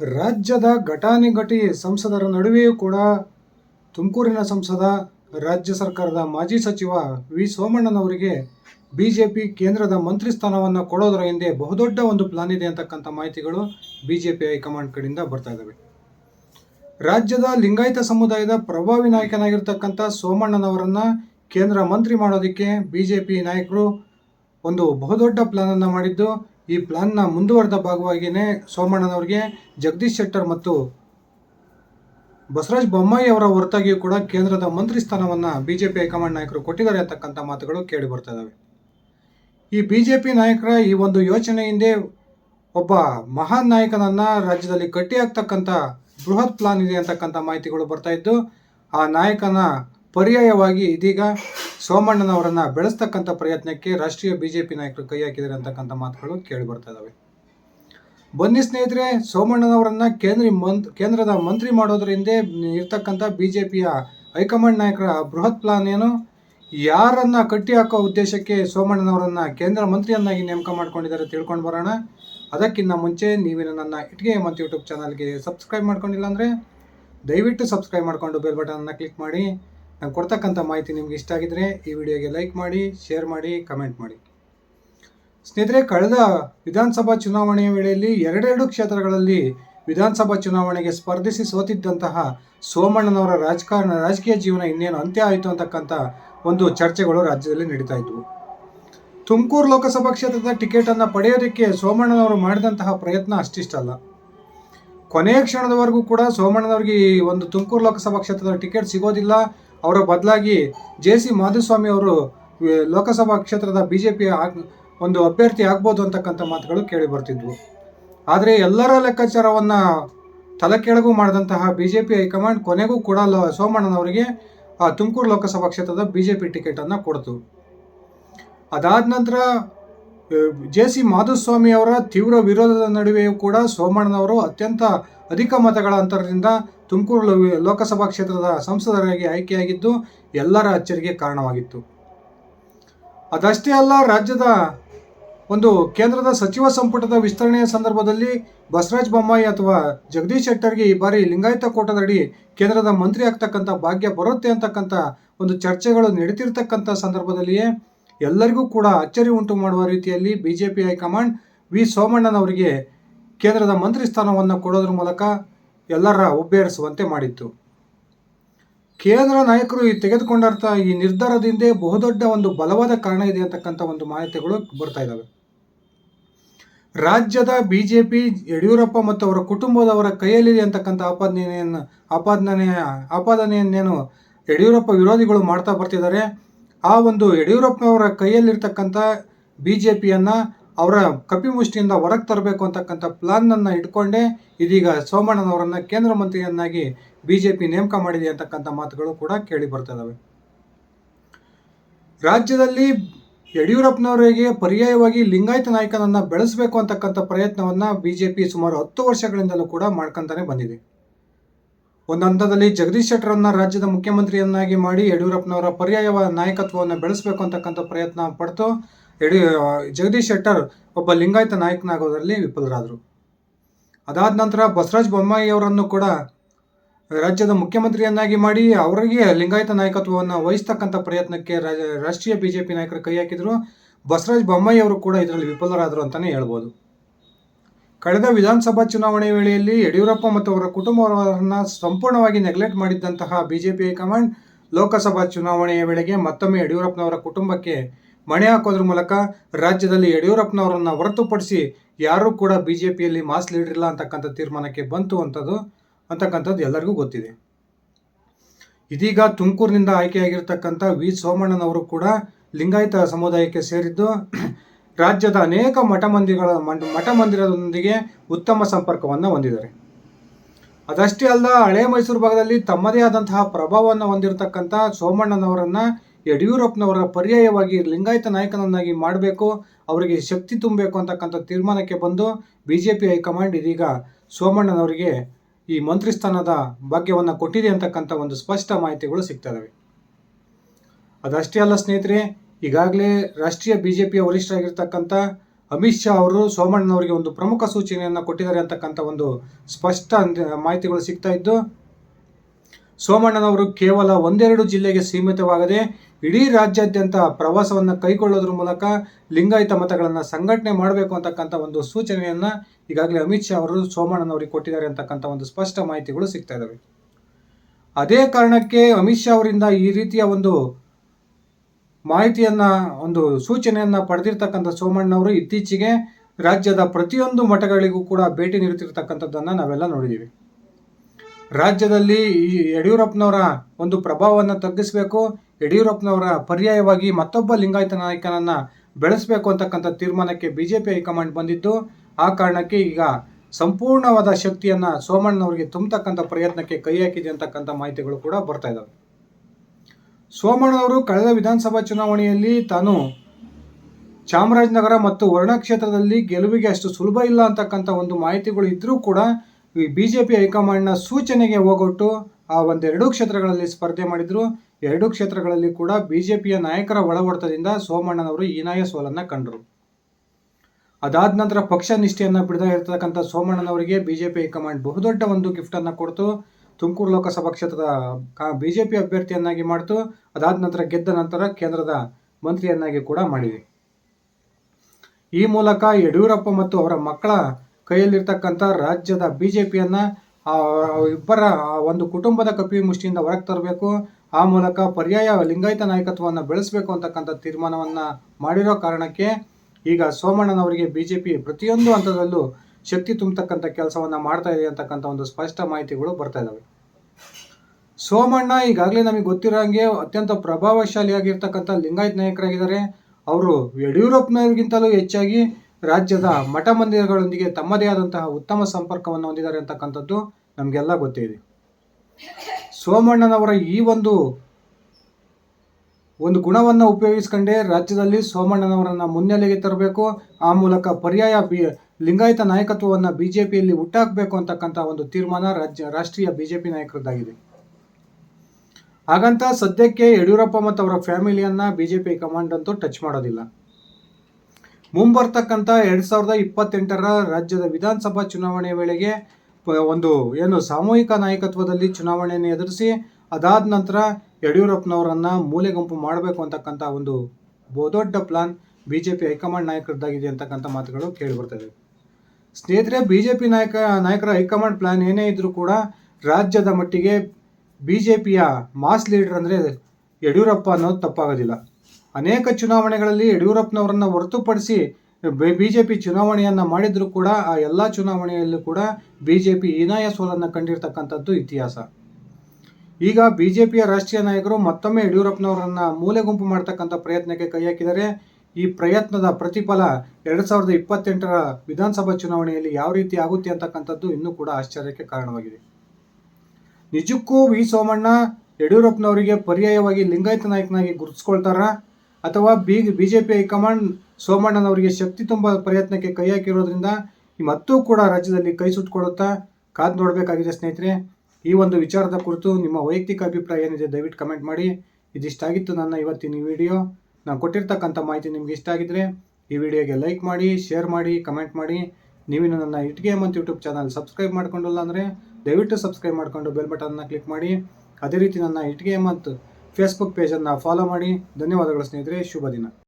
ರಾಜ್ಯದ ಘಟಾನುಘಟಿ ಸಂಸದರ ನಡುವೆಯೂ ಕೂಡ ತುಮಕೂರಿನ ಸಂಸದ, ರಾಜ್ಯ ಸರ್ಕಾರದ ಮಾಜಿ ಸಚಿವ ವಿ ಸೋಮಣ್ಣನವರಿಗೆ ಬಿ ಜೆ ಪಿ ಕೇಂದ್ರದ ಮಂತ್ರಿ ಸ್ಥಾನವನ್ನು ಕೊಡೋದರ ಹಿಂದೆ ಬಹುದೊಡ್ಡ ಒಂದು ಪ್ಲಾನ್ ಇದೆ ಅಂತಕ್ಕಂಥ ಮಾಹಿತಿಗಳು ಬಿ ಜೆ ಪಿ ಹೈಕಮಾಂಡ್ ಕಡೆಯಿಂದ ಬರ್ತಾ ಇದ್ದಾವೆ ರಾಜ್ಯದ ಲಿಂಗಾಯತ ಸಮುದಾಯದ ಪ್ರಭಾವಿ ನಾಯಕನಾಗಿರ್ತಕ್ಕಂಥ ಸೋಮಣ್ಣನವರನ್ನು ಕೇಂದ್ರ ಮಂತ್ರಿ ಮಾಡೋದಕ್ಕೆ ಬಿ ಜೆ ಪಿ ನಾಯಕರು ಒಂದು ಬಹುದೊಡ್ಡ ಪ್ಲಾನನ್ನು ಮಾಡಿದ್ದು ಈ ಪ್ಲಾನ್ನ ಮುಂದುವರೆದ ಭಾಗವಾಗಿಯೇ ಸೋಮಣ್ಣನವರಿಗೆ ಜಗದೀಶ್ ಶೆಟ್ಟರ್ ಮತ್ತು ಬಸವರಾಜ ಬೊಮ್ಮಾಯಿ ಅವರ ಹೊರತಾಗಿಯೂ ಕೂಡ ಕೇಂದ್ರದ ಮಂತ್ರಿ ಸ್ಥಾನವನ್ನು ಬಿಜೆಪಿ ಹೈಕಮಾಂಡ್ ನಾಯಕರು ಕೊಟ್ಟಿದ್ದಾರೆ ಅಂತಕ್ಕಂಥ ಮಾತುಗಳು ಕೇಳಿ ಬರ್ತಾ ಇದ್ದಾವೆ ಈ ಬಿಜೆಪಿ ನಾಯಕರ ಈ ಒಂದು ಯೋಚನೆ ಹಿಂದೆ ಒಬ್ಬ ಮಹಾನ್ ನಾಯಕನನ್ನ ರಾಜ್ಯದಲ್ಲಿ ಕಟ್ಟಿ ಹಾಕ್ತಕ್ಕಂಥ ಬೃಹತ್ ಪ್ಲಾನ್ ಇದೆ ಅಂತಕ್ಕಂಥ ಮಾಹಿತಿಗಳು ಬರ್ತಾ ಇದ್ದು, ಆ ನಾಯಕನ ಪರ್ಯಾಯವಾಗಿ ಇದೀಗ ಸೋಮಣ್ಣನವರನ್ನ ಬೆಳೆಸ್ತಕ್ಕಂಥ ಪ್ರಯತ್ನಕ್ಕೆ ರಾಷ್ಟ್ರೀಯ ಬಿಜೆಪಿ ನಾಯಕರು ಕೈ ಹಾಕಿದ್ದಾರೆ ಅಂತಕ್ಕಂಥ ಮಾತುಗಳು ಕೇಳಿ ಬರ್ತಾ ಇದ್ದಾವೆ ಬನ್ನಿ ಸ್ನೇಹಿತರೆ, ಸೋಮಣ್ಣನವರನ್ನ ಕೇಂದ್ರ ಮಂತ್, ಕೇಂದ್ರದ ಮಂತ್ರಿ ಮಾಡೋದ್ರ ಹಿಂದೆ ಇರ್ತಕ್ಕಂಥ ಬಿಜೆಪಿಯ ಹೈಕಮಾಂಡ್ ನಾಯಕರ ಬೃಹತ್ ಪ್ಲಾನ್ ಏನು? ಯಾರನ್ನ ಕಟ್ಟಿ ಹಾಕೋ ಉದ್ದೇಶಕ್ಕೆ ಸೋಮಣ್ಣನವರನ್ನ ಕೇಂದ್ರ ಮಂತ್ರಿಯನ್ನಾಗಿ ನೇಮಕ ಮಾಡ್ಕೊಂಡಿದ್ದಾರೆ ತಿಳ್ಕೊಂಡು ಬರೋಣ. ಅದಕ್ಕಿಂತ ಮುಂಚೆ ನೀವೇನು ನನ್ನ ಇಟ್ಗೆ ಮತ್ತು ಯೂಟ್ಯೂಬ್ ಚಾನಲ್ಗೆ ಸಬ್ಸ್ಕ್ರೈಬ್ ಮಾಡ್ಕೊಂಡಿಲ್ಲ ಅಂದರೆ ದಯವಿಟ್ಟು ಸಬ್ಸ್ಕ್ರೈಬ್ ಮಾಡಿಕೊಂಡು ಬೆಲ್ ಬಟನನ್ನು ಕ್ಲಿಕ್ ಮಾಡಿ. ನಾನು ಕೊಡ್ತಕ್ಕಂಥ ಮಾಹಿತಿ ನಿಮ್ಗೆ ಇಷ್ಟ ಆಗಿದ್ರೆ ಈ ವಿಡಿಯೋಗೆ ಲೈಕ್ ಮಾಡಿ, ಶೇರ್ ಮಾಡಿ, ಕಮೆಂಟ್ ಮಾಡಿ. ಸ್ನೇಹಿತರೆ, ಕಳೆದ ವಿಧಾನಸಭಾ ಚುನಾವಣೆಯ ವೇಳೆಯಲ್ಲಿ ಎರಡೆರಡು ಕ್ಷೇತ್ರಗಳಲ್ಲಿ ವಿಧಾನಸಭಾ ಚುನಾವಣೆಗೆ ಸ್ಪರ್ಧಿಸಿ ಸೋತಿದ್ದಂತಹ ಸೋಮಣ್ಣನವರ ರಾಜಕಾರಣ, ರಾಜಕೀಯ ಜೀವನ ಇನ್ನೇನು ಅಂತ್ಯ ಆಯಿತು ಅಂತಕ್ಕಂಥ ಒಂದು ಚರ್ಚೆಗಳು ರಾಜ್ಯದಲ್ಲಿ ನಡೀತಾ ಇದ್ವು. ತುಮಕೂರು ಲೋಕಸಭಾ ಕ್ಷೇತ್ರದ ಟಿಕೆಟನ್ನು ಪಡೆಯೋದಕ್ಕೆ ಸೋಮಣ್ಣನವರು ಮಾಡಿದಂತಹ ಪ್ರಯತ್ನ ಅಷ್ಟಿಷ್ಟಲ್ಲ. ಕೊನೆಯ ಕ್ಷಣದವರೆಗೂ ಕೂಡ ಸೋಮಣ್ಣನವರಿಗೆ ಒಂದು ತುಮಕೂರು ಲೋಕಸಭಾ ಕ್ಷೇತ್ರದ ಟಿಕೆಟ್ ಸಿಗೋದಿಲ್ಲ. ಅವರ ಬದಲಾಗಿ ಜೆ ಸಿ ಮಾಧುಸ್ವಾಮಿ ಅವರು ಲೋಕಸಭಾ ಕ್ಷೇತ್ರದ ಬಿ ಜೆ ಒಂದು ಅಭ್ಯರ್ಥಿ ಆಗ್ಬೋದು ಅಂತಕ್ಕಂಥ ಮಾತುಗಳು ಕೇಳಿ ಬರ್ತಿದ್ವು. ಆದರೆ ಎಲ್ಲರ ಲೆಕ್ಕಾಚಾರವನ್ನು ತಲೆ ಕೆಳಗೂ ಮಾಡಿದಂತಹ ಬಿ ಜೆ ಪಿ ಹೈಕಮಾಂಡ್ ಕೊನೆಗೂ ಕೂಡ ಲ, ಸೋಮಣ್ಣನವರಿಗೆ, ಆ, ತುಮಕೂರು ಲೋಕಸಭಾ ಕ್ಷೇತ್ರದ ಬಿ ಜೆ ಪಿ ಟಿಕೆಟನ್ನು ಕೊಡ್ತು. ಅದಾದ ನಂತರ ಜೆ ಸಿ ಮಾಧುಸ್ವಾಮಿ ಅವರ ತೀವ್ರ ವಿರೋಧದ ನಡುವೆಯೂ ಕೂಡ ಸೋಮಣ್ಣನವರು ಅತ್ಯಂತ ಅಧಿಕ ಮತಗಳ ಅಂತರದಿಂದ ತುಮಕೂರು ಲೋಕಸಭಾ ಕ್ಷೇತ್ರದ ಸಂಸದರಾಗಿ ಆಯ್ಕೆಯಾಗಿದ್ದು ಎಲ್ಲರ ಅಚ್ಚರಿಗೆ ಕಾರಣವಾಗಿತ್ತು. ಅದಷ್ಟೇ ಅಲ್ಲ, ರಾಜ್ಯದ ಒಂದು ಕೇಂದ್ರದ ಸಚಿವ ಸಂಪುಟದ ವಿಸ್ತರಣೆಯ ಸಂದರ್ಭದಲ್ಲಿ ಬಸವರಾಜ ಬೊಮ್ಮಾಯಿ ಅಥವಾ ಜಗದೀಶ್ ಶೆಟ್ಟರ್ಗೆ ಈ ಬಾರಿ ಲಿಂಗಾಯತ ಕೋಟದಡಿ ಕೇಂದ್ರದ ಮಂತ್ರಿ ಆಗ್ತಕ್ಕಂಥ ಭಾಗ್ಯ ಬರುತ್ತೆ ಅಂತಕ್ಕಂಥ ಒಂದು ಚರ್ಚೆಗಳು ನಡೀತಿರ್ತಕ್ಕಂಥ ಸಂದರ್ಭದಲ್ಲಿಯೇ ಎಲ್ಲರಿಗೂ ಕೂಡ ಅಚ್ಚರಿ ಉಂಟು ಮಾಡುವ ರೀತಿಯಲ್ಲಿ B J P high command V ಸೋಮಣ್ಣನವರಿಗೆ ಕೇಂದ್ರದ ಮಂತ್ರಿ ಸ್ಥಾನವನ್ನು ಕೊಡೋದ್ರ ಮೂಲಕ ಎಲ್ಲರ ಒಬ್ಬೇರಿಸುವಂತೆ ಮಾಡಿತ್ತು. ಕೇಂದ್ರ ನಾಯಕರು ಈ ತೆಗೆದುಕೊಂಡಂಥ ಈ ನಿರ್ಧಾರದಿಂದ ಬಹುದೊಡ್ಡ ಒಂದು ಬಲವಾದ ಕಾರಣ ಇದೆ ಅಂತಕ್ಕಂಥ ಒಂದು ಮಾಹಿತಿಗಳು ಬರ್ತಾ ಇದ್ದಾವೆ ರಾಜ್ಯದ ಬಿ ಜೆ ಪಿ ಯಡಿಯೂರಪ್ಪ ಮತ್ತು ಅವರ ಕುಟುಂಬದವರ ಕೈಯಲ್ಲಿದೆ ಅಂತಕ್ಕಂಥ ಆಪಾದನೆಯನ್ನು ಆಪಾದನೆ ಆಪಾದನೆಯನ್ನೇನು ಯಡಿಯೂರಪ್ಪ ವಿರೋಧಿಗಳು ಮಾಡ್ತಾ ಬರ್ತಿದ್ದಾರೆ. ಆ ಒಂದು ಯಡಿಯೂರಪ್ಪನವರ ಕೈಯಲ್ಲಿರ್ತಕ್ಕಂಥ ಬಿ ಜೆ ಪಿಯನ್ನು ಅವರ ಕಪಿಮುಷ್ಟಿಯಿಂದ ಹೊರಗೆ ತರಬೇಕು ಅಂತಕ್ಕಂಥ ಪ್ಲಾನ್ನನ್ನು ಇಟ್ಕೊಂಡೇ. ಇದೀಗ ಸೋಮಣ್ಣನವರನ್ನು ಕೇಂದ್ರ ಮಂತ್ರಿಯನ್ನಾಗಿ ಬಿ ಜೆ ಪಿ ನೇಮಕ ಮಾಡಿದೆ ಅಂತಕ್ಕಂಥ ಮಾತುಗಳು ಕೂಡ ಕೇಳಿ ಬರ್ತಾ ಇದ್ದಾವೆ ರಾಜ್ಯದಲ್ಲಿ ಯಡಿಯೂರಪ್ಪನವರಿಗೆ ಪರ್ಯಾಯವಾಗಿ ಲಿಂಗಾಯತ ನಾಯಕನನ್ನು ಬೆಳೆಸಬೇಕು ಅಂತಕ್ಕಂಥ ಪ್ರಯತ್ನವನ್ನು ಬಿ ಜೆ ಪಿ ಸುಮಾರು ಹತ್ತು ವರ್ಷಗಳಿಂದಲೂ ಕೂಡ ಮಾಡ್ಕೊಂತಾನೆ ಬಂದಿದೆ. ಒಂದು ಹಂತದಲ್ಲಿ ಜಗದೀಶ್ ಶೆಟ್ಟರನ್ನ ರಾಜ್ಯದ ಮುಖ್ಯಮಂತ್ರಿಯನ್ನಾಗಿ ಮಾಡಿ ಯಡಿಯೂರಪ್ಪನವರ ಪರ್ಯಾಯ ನಾಯಕತ್ವವನ್ನು ಬೆಳೆಸಬೇಕು ಅಂತಕ್ಕಂಥ ಪ್ರಯತ್ನ ಪಡ್ತು. ಯಡಿ ಜಗದೀಶ್ ಶೆಟ್ಟರ್ ಒಬ್ಬ ಲಿಂಗಾಯತ ನಾಯಕನಾಗೋದರಲ್ಲಿ ವಿಫಲರಾದರು. ಅದಾದ ನಂತರ ಬಸವರಾಜ ಬೊಮ್ಮಾಯಿ ಅವರನ್ನು ಕೂಡ ರಾಜ್ಯದ ಮುಖ್ಯಮಂತ್ರಿಯನ್ನಾಗಿ ಮಾಡಿ ಅವರಿಗೆ ಲಿಂಗಾಯತ ನಾಯಕತ್ವವನ್ನು ವಹಿಸ್ತಕ್ಕಂಥ ಪ್ರಯತ್ನಕ್ಕೆ ರಾಷ್ಟ್ರೀಯ ಪಿ ನಾಯಕರು ಕೈ ಹಾಕಿದ್ರು. ಬಸವರಾಜ ಬೊಮ್ಮಾಯಿ ಅವರು ಕೂಡ ಇದರಲ್ಲಿ ವಿಫಲರಾದರು ಅಂತಲೇ ಹೇಳ್ಬೋದು. ಕಳೆದ ವಿಧಾನಸಭಾ ಚುನಾವಣೆ ವೇಳೆಯಲ್ಲಿ ಯಡಿಯೂರಪ್ಪ ಮತ್ತು ಅವರ ಕುಟುಂಬವನ್ನು ಸಂಪೂರ್ಣವಾಗಿ ನೆಗ್ಲೆಕ್ಟ್ ಮಾಡಿದ್ದಂತಹ ಬಿಜೆಪಿ ಹೈಕಮಾಂಡ್ ಲೋಕಸಭಾ ಚುನಾವಣೆಯ ವೇಳೆಗೆ ಮತ್ತೊಮ್ಮೆ ಯಡಿಯೂರಪ್ಪನವರ ಕುಟುಂಬಕ್ಕೆ ಮಣೆ ಹಾಕೋದ್ರ ಮೂಲಕ ರಾಜ್ಯದಲ್ಲಿ ಯಡಿಯೂರಪ್ಪನವರನ್ನು ಹೊರತುಪಡಿಸಿ ಯಾರೂ ಕೂಡ ಬಿ ಜೆ ಪಿಯಲ್ಲಿ ಮಾಸ್ ಲೀಡರ್ ಇಲ್ಲ ಅಂತಕ್ಕಂಥ ತೀರ್ಮಾನಕ್ಕೆ ಬಂತು ಅಂಥದ್ದು ಅಂತಕ್ಕಂಥದ್ದು ಎಲ್ಲರಿಗೂ ಗೊತ್ತಿದೆ. ಇದೀಗ ತುಮಕೂರಿನಿಂದ ಆಯ್ಕೆಯಾಗಿರ್ತಕ್ಕಂಥ ವಿ ಸೋಮಣ್ಣನವರು ಕೂಡ ಲಿಂಗಾಯತ ಸಮುದಾಯಕ್ಕೆ ಸೇರಿದ್ದು, ರಾಜ್ಯದ ಅನೇಕ ಮಠ ಮಂದಿಗಳ ಮಠ ಮಂದಿರದೊಂದಿಗೆ ಉತ್ತಮ ಸಂಪರ್ಕವನ್ನು ಹೊಂದಿದ್ದಾರೆ. ಅದಷ್ಟೇ ಅಲ್ಲ, ಹಳೆ ಮೈಸೂರು ಭಾಗದಲ್ಲಿ ತಮ್ಮದೇ ಆದಂತಹ ಪ್ರಭಾವವನ್ನು ಹೊಂದಿರತಕ್ಕಂಥ ಸೋಮಣ್ಣನವರನ್ನ ಯಡಿಯೂರಪ್ಪನವರ ಪರ್ಯಾಯವಾಗಿ ಲಿಂಗಾಯತ ನಾಯಕನನ್ನಾಗಿ ಮಾಡಬೇಕು, ಅವರಿಗೆ ಶಕ್ತಿ ತುಂಬಬೇಕು ಅಂತಕ್ಕಂಥ ತೀರ್ಮಾನಕ್ಕೆ ಬಂದು ಬಿ ಜೆ ಪಿ ಹೈಕಮಾಂಡ್ ಇದೀಗ ಸೋಮಣ್ಣನವರಿಗೆ ಈ ಮಂತ್ರಿ ಸ್ಥಾನದ ಭಾಗ್ಯವನ್ನು ಕೊಟ್ಟಿದೆ ಅಂತಕ್ಕಂಥ ಒಂದು ಸ್ಪಷ್ಟ ಮಾಹಿತಿಗಳು ಸಿಗ್ತದವೆ ಅದಷ್ಟೇ ಅಲ್ಲ ಸ್ನೇಹಿತರೆ, ಈಗಾಗಲೇ ರಾಷ್ಟ್ರೀಯ ಬಿ ಜೆ ಪಿಯ ವರಿಷ್ಠರಾಗಿರ್ತಕ್ಕಂಥ ಅಮಿತ್ ಶಾ ಅವರು ಸೋಮಣ್ಣನವರಿಗೆ ಒಂದು ಪ್ರಮುಖ ಸೂಚನೆಯನ್ನು ಕೊಟ್ಟಿದ್ದಾರೆ ಅಂತಕ್ಕಂಥ ಒಂದು ಸ್ಪಷ್ಟ ಮಾಹಿತಿಗಳು ಸಿಗ್ತಾ ಇದ್ದು ಸೋಮಣ್ಣನವರು ಕೇವಲ ಒಂದೆರಡು ಜಿಲ್ಲೆಗೆ ಸೀಮಿತವಾಗದೆ ಇಡೀ ರಾಜ್ಯಾದ್ಯಂತ ಪ್ರವಾಸವನ್ನು ಕೈಗೊಳ್ಳೋದ್ರ ಮೂಲಕ ಲಿಂಗಾಯತ ಮತಗಳನ್ನು ಸಂಘಟನೆ ಮಾಡಬೇಕು ಅಂತಕ್ಕಂಥ ಒಂದು ಸೂಚನೆಯನ್ನು ಈಗಾಗಲೇ ಅಮಿತ್ ಶಾ ಅವರು ಸೋಮಣ್ಣನವರಿಗೆ ಕೊಟ್ಟಿದ್ದಾರೆ ಅಂತಕ್ಕಂಥ ಒಂದು ಸ್ಪಷ್ಟ ಮಾಹಿತಿಗಳು ಸಿಗ್ತಾ ಇದ್ದಾವೆ ಅದೇ ಕಾರಣಕ್ಕೆ ಅಮಿತ್ ಶಾ ಅವರಿಂದ ಈ ರೀತಿಯ ಒಂದು ಮಾಹಿತಿಯನ್ನು, ಒಂದು ಸೂಚನೆಯನ್ನು ಪಡೆದಿರ್ತಕ್ಕಂಥ ಸೋಮಣ್ಣವರು ಇತ್ತೀಚೆಗೆ ರಾಜ್ಯದ ಪ್ರತಿಯೊಂದು ಮಠಗಳಿಗೂ ಕೂಡ ಭೇಟಿ ನೀಡುತ್ತಿರ್ತಕ್ಕಂಥದ್ದನ್ನು ನಾವೆಲ್ಲ ನೋಡಿದ್ದೀವಿ ರಾಜ್ಯದಲ್ಲಿ ಯಡಿಯೂರಪ್ಪನವರ ಒಂದು ಪ್ರಭಾವವನ್ನು ತಗ್ಗಿಸಬೇಕು, ಯಡಿಯೂರಪ್ಪನವರ ಪರ್ಯಾಯವಾಗಿ ಮತ್ತೊಬ್ಬ ಲಿಂಗಾಯತ ನಾಯಕನನ್ನು ಬೆಳೆಸಬೇಕು ಅಂತಕ್ಕಂಥ ತೀರ್ಮಾನಕ್ಕೆ ಬಿಜೆಪಿ ಹೈಕಮಾಂಡ್ ಬಂದಿದ್ದು, ಆ ಕಾರಣಕ್ಕೆ ಈಗ ಸಂಪೂರ್ಣವಾದ ಶಕ್ತಿಯನ್ನು ಸೋಮಣ್ಣನವರಿಗೆ ತುಂಬತಕ್ಕಂಥ ಪ್ರಯತ್ನಕ್ಕೆ ಕೈ ಹಾಕಿದೆ ಅಂತಕ್ಕಂಥ ಮಾಹಿತಿಗಳು ಕೂಡ ಬರ್ತಾ ಇದ್ದಾವೆ ಸೋಮಣ್ಣನವರು ಕಳೆದ ವಿಧಾನಸಭಾ ಚುನಾವಣೆಯಲ್ಲಿ ತಾನು ಚಾಮರಾಜನಗರ ಮತ್ತು ವರ್ಣ ಕ್ಷೇತ್ರದಲ್ಲಿ ಗೆಲುವಿಗೆ ಅಷ್ಟು ಸುಲಭ ಇಲ್ಲ ಅಂತಕ್ಕಂಥ ಒಂದು ಮಾಹಿತಿಗಳು ಇದ್ದರೂ ಕೂಡ ಈ ಬಿ ಜೆ ಪಿ ಹೈಕಮಾಂಡ್ನ ಸೂಚನೆಗೆ ಹೋಗೊಟ್ಟು ಆ ಒಂದೆರಡು ಕ್ಷೇತ್ರಗಳಲ್ಲಿ ಸ್ಪರ್ಧೆ ಮಾಡಿದ್ರು. ಎರಡೂ ಕ್ಷೇತ್ರಗಳಲ್ಲಿ ಕೂಡ ಬಿ ಜೆ ಪಿಯ ನಾಯಕರ ಒಳಗೊಡತದಿಂದ ಸೋಮಣ್ಣನವರು ಹೀನಾಯ ಸೋಲನ್ನ ಕಂಡರು. ಅದಾದ ನಂತರ ಪಕ್ಷ ನಿಷ್ಠೆಯನ್ನು ಬಿಡದೇ ಇರತಕ್ಕಂಥ ಸೋಮಣ್ಣನವರಿಗೆ B J P high command ಬಹುದೊಡ್ಡ ಒಂದು ಗಿಫ್ಟನ್ನು ಕೊಡ್ತು. ತುಮಕೂರು ಲೋಕಸಭಾ ಕ್ಷೇತ್ರದ ಬಿ ಜೆ ಪಿ ಅಭ್ಯರ್ಥಿಯನ್ನಾಗಿ ಮಾಡ್ತು. ಅದಾದ ನಂತರ ಗೆದ್ದ ನಂತರ ಕೇಂದ್ರದ ಮಂತ್ರಿಯನ್ನಾಗಿ ಕೂಡ ಮಾಡಿದೆ. ಈ ಮೂಲಕ ಯಡಿಯೂರಪ್ಪ ಮತ್ತು ಅವರ ಮಕ್ಕಳ ಕೈಯಲ್ಲಿರ್ತಕ್ಕಂಥ ರಾಜ್ಯದ ಬಿಜೆಪಿಯನ್ನ ಇಬ್ಬರ, ಆ ಒಂದು ಕುಟುಂಬದ ಕಪಿ ಮುಷ್ಟಿಯಿಂದ ಹೊರಗೆ ತರಬೇಕು. ಆ ಮೂಲಕ ಪರ್ಯಾಯ ಲಿಂಗಾಯತ ನಾಯಕತ್ವವನ್ನು ಬೆಳೆಸಬೇಕು ಅಂತಕ್ಕಂಥ ತೀರ್ಮಾನವನ್ನು ಮಾಡಿರೋ ಕಾರಣಕ್ಕೆ ಈಗ ಸೋಮಣ್ಣನವರಿಗೆ ಪಿ ಪ್ರತಿಯೊಂದು ಹಂತದಲ್ಲೂ ಶಕ್ತಿ ತುಂಬತಕ್ಕಂಥ ಕೆಲಸವನ್ನು ಮಾಡ್ತಾ ಇದೆ ಅಂತಕ್ಕಂಥ ಒಂದು ಸ್ಪಷ್ಟ ಮಾಹಿತಿಗಳು ಬರ್ತಾ ಇದ್ದಾವೆ ಸೋಮಣ್ಣ ಈಗಾಗಲೇ ನಮಗೆ ಗೊತ್ತಿರೋ ಹಾಗೆ ಅತ್ಯಂತ ಪ್ರಭಾವಶಾಲಿಯಾಗಿರ್ತಕ್ಕಂಥ ಲಿಂಗಾಯತ್ ನಾಯಕರಾಗಿದ್ದಾರೆ. ಅವರು ಯಡಿಯೂರಪ್ಪನವರಿಗಿಂತಲೂ ಹೆಚ್ಚಾಗಿ ರಾಜ್ಯದ ಮಠ ಮಂದಿರಗಳೊಂದಿಗೆ ತಮ್ಮದೇ ಆದಂತಹ ಉತ್ತಮ ಸಂಪರ್ಕವನ್ನು ಹೊಂದಿದ್ದಾರೆ ಅಂತಕ್ಕಂಥದ್ದು ನಮಗೆಲ್ಲ ಗೊತ್ತಿದೆ ಸೋಮಣ್ಣನವರ ಈ ಒಂದು ಒಂದು ಗುಣವನ್ನು ಉಪಯೋಗಿಸ್ಕೊಂಡೇ ರಾಜ್ಯದಲ್ಲಿ ಸೋಮಣ್ಣನವರನ್ನ ಮುನ್ನೆಲೆಗೆ ತರಬೇಕು. ಆ ಮೂಲಕ ಪರ್ಯಾಯ ಬಿ, ಲಿಂಗಾಯತ ನಾಯಕತ್ವವನ್ನು ಬಿಜೆಪಿಯಲ್ಲಿ ಹುಟ್ಟಾಕಬೇಕು ಅಂತಕ್ಕಂಥ ಒಂದು ತೀರ್ಮಾನ ರಾಜ್ಯ, ರಾಷ್ಟ್ರೀಯ ಬಿಜೆಪಿ ನಾಯಕರದ್ದಾಗಿದೆ. ಹಾಗಂತ ಸದ್ಯಕ್ಕೆ ಯಡಿಯೂರಪ್ಪ ಮತ್ತು ಅವರ ಫ್ಯಾಮಿಲಿಯನ್ನ ಬಿಜೆಪಿ ಕಮಾಂಡ್ ಅಂತೂ ಟಚ್ ಮಾಡೋದಿಲ್ಲ. ಮುಂಬರ್ತಕ್ಕಂಥ ಎರಡು ಸಾವಿರದ ಇಪ್ಪತ್ತೆಂಟರ ರಾಜ್ಯದ ವಿಧಾನಸಭಾ ಚುನಾವಣೆ ವೇಳೆಗೆ ಪ- ಒಂದು ಏನು ಸಾಮೂಹಿಕ ನಾಯಕತ್ವದಲ್ಲಿ ಚುನಾವಣೆಯನ್ನು ಎದುರಿಸಿ, ಅದಾದ ನಂತರ ಯಡಿಯೂರಪ್ಪನವರನ್ನ ಮೂಲೆಗುಂಪು ಮಾಡಬೇಕು ಅಂತಕ್ಕಂಥ ಒಂದು ಬಹುದೊಡ್ಡ ಪ್ಲಾನ್ ಬಿಜೆಪಿ ಹೈಕಮಾಂಡ್ ನಾಯಕರದ್ದಾಗಿದೆ ಅಂತಕ್ಕಂಥ ಮಾತುಗಳು ಕೇಳಿ ಬಿ ಸ್ನೇಹಿತರೆ, ಬಿಜೆಪಿ ನಾಯಕ, ನಾಯಕರ ಹೈಕಮಾಂಡ್ ಪ್ಲಾನ್ ಏನೇ ಇದ್ರೂ ಕೂಡ ರಾಜ್ಯದ ಮಟ್ಟಿಗೆ ಬಿಜೆಪಿಯ ಮಾಸ್ ಲೀಡರ್ ಅಂದರೆ ಯಡಿಯೂರಪ್ಪ ಅನ್ನೋದು ತಪ್ಪಾಗೋದಿಲ್ಲ. ಅನೇಕ ಚುನಾವಣೆಗಳಲ್ಲಿ ಯಡಿಯೂರಪ್ಪನವರನ್ನ ಹೊರತುಪಡಿಸಿ ಪಿ ಚುನಾವಣೆಯನ್ನು ಮಾಡಿದರೂ ಕೂಡ ಆ ಎಲ್ಲ ಚುನಾವಣೆಯಲ್ಲೂ ಕೂಡ ಬಿಜೆಪಿ ಹೀನಾಯ ಸೋಲನ್ನು ಕಂಡಿರ್ತಕ್ಕಂಥದ್ದು ಇತಿಹಾಸ. ಈಗ ಬಿಜೆಪಿಯ ರಾಷ್ಟ್ರೀಯ ನಾಯಕರು ಮತ್ತೊಮ್ಮೆ ಯಡಿಯೂರಪ್ಪನವರನ್ನ ಮೂಲೆ ಗುಂಪು ಮಾಡ್ತಕ್ಕಂಥ ಪ್ರಯತ್ನಕ್ಕೆ ಕೈ ಹಾಕಿದರೆ ಈ ಪ್ರಯತ್ನದ ಪ್ರತಿಫಲ ಎರಡು ಸಾವಿರದ ಇಪ್ಪತ್ತೆಂಟರ ವಿಧಾನಸಭಾ ಚುನಾವಣೆಯಲ್ಲಿ ಯಾವ ರೀತಿ ಆಗುತ್ತೆ ಅಂತಕ್ಕಂಥದ್ದು ಇನ್ನೂ ಕೂಡ ಆಶ್ಚರ್ಯಕ್ಕೆ ಕಾರಣವಾಗಿದೆ. ನಿಜಕ್ಕೂ ವಿ ಸೋಮಣ್ಣ ಯಡಿಯೂರಪ್ಪನವರಿಗೆ ಪರ್ಯಾಯವಾಗಿ ಲಿಂಗಾಯತ ನಾಯಕನಾಗಿ ಗುರುತಿಸ್ಕೊಳ್ತಾರ? ಅಥವಾ ಬಿ, ಬಿಜೆಪಿ ಹೈಕಮಾಂಡ್ ಸೋಮಣ್ಣನವರಿಗೆ ಶಕ್ತಿ ತುಂಬ ಪ್ರಯತ್ನಕ್ಕೆ ಕೈ ಹಾಕಿರೋದ್ರಿಂದ ಮತ್ತೂ ಕೂಡ ರಾಜ್ಯದಲ್ಲಿ ಕೈ ಸುಟ್ಕೊಳ್ಳುತ್ತಾ ಕಾದು ನೋಡಬೇಕಾಗಿದೆ ಸ್ನೇಹಿತರೆ. ಈ ಒಂದು ವಿಚಾರದ ಕುರಿತು ನಿಮ್ಮ ವೈಯಕ್ತಿಕ ಅಭಿಪ್ರಾಯ ಏನಿದೆ ದಯವಿಟ್ಟು ಕಮೆಂಟ್ ಮಾಡಿ. ಇದಿಷ್ಟಾಗಿತ್ತು ನನ್ನ ಇವತ್ತಿನ ಈ ವಿಡಿಯೋ. ನಾನು ಕೊಟ್ಟಿರ್ತಕ್ಕಂಥ ಮಾಹಿತಿ ನಿಮ್ಗೆ ಇಷ್ಟ ಆಗಿದ್ರೆ ಈ ವಿಡಿಯೋಗೆ ಲೈಕ್ ಮಾಡಿ, ಶೇರ್ ಮಾಡಿ, ಕಮೆಂಟ್ ಮಾಡಿ. ನೀವಿನ್ನು ನನ್ನ ಇಟ್ಗೆ ಮತ್ತು ಯೂಟ್ಯೂಬ್ ಚಾನಲ್ ಸಬ್ಸ್ಕ್ರೈಬ್ ಮಾಡ್ಕೊಂಡಿಲ್ಲ ಅಂದರೆ ದಯವಿಟ್ಟು ಸಬ್ಸ್ಕ್ರೈಬ್ ಮಾಡಿಕೊಂಡು ಬೆಲ್ ಬಟನ್ನ ಕ್ಲಿಕ್ ಮಾಡಿ. ಅದೇ ರೀತಿ ನನ್ನ ಇಟ್ಗೆ ಮಂತ್ ಫೇಸ್ಬುಕ್ ಪೇಜನ್ನು ಫಾಲೋ ಮಾಡಿ. ಧನ್ಯವಾದಗಳು ಸ್ನೇಹಿತರೆ. ಶುಭ ದಿನ.